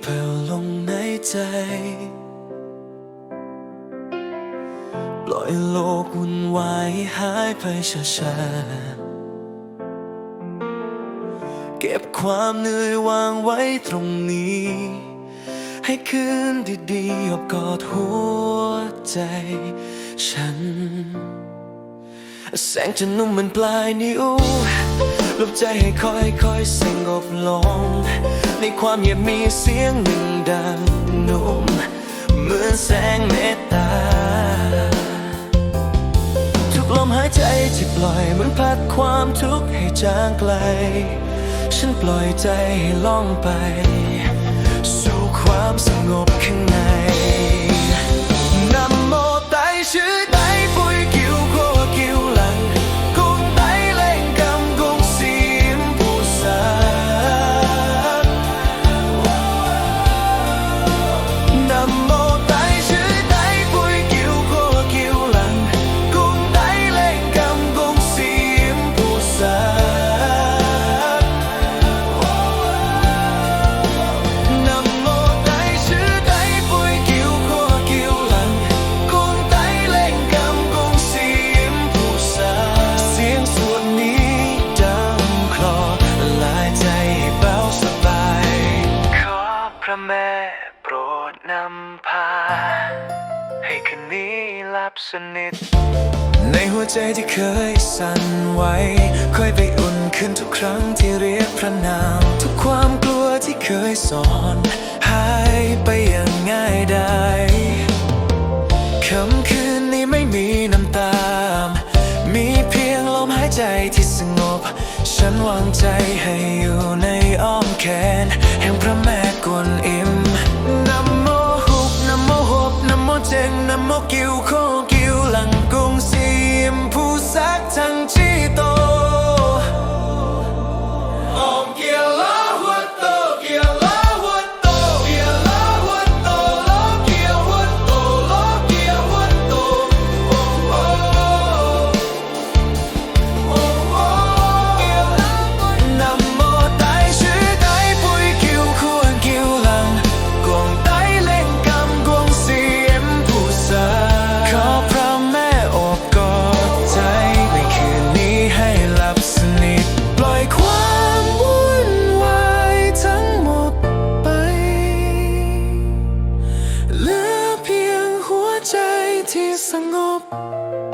แผ่วลงในใจ ปล่อยโลกวุ่นวายให้หายไปช้าๆ เก็บความเหนื่อยวางไว้ตรงนี้ ให้คืนดีๆอบกอดหัวใจ ฉัน แสงจะนุ่มเหมือนปลายนิ้วลบใจให้ค่อยๆสงบลง ในความเงียบมีเสียงหนึ่งดังนุ่มเหมือนแสงเมตตา ทุกลมหายใจที่ปล่อยเหมือนพัดความทุกข์ให้จางไกล ฉันปล่อยใจให้ล่องไป แม่โปรดนำพา ให้คืนนี้หลับสนิท ในหัวใจที่เคยสั่นไหวค่อยไปอุ่นขึ้นทุกครั้งที่เรียกพระนาม ทุกความกลัวที่เคยสอนหา มหายใจที่สงบ ฉันวางใจให้อยู่ในอ้อมแขน แห่งพระแม่กวนอิมนะโมฮุบนะโมฮบนะโมเจงนะโมกิวโคง Tchau!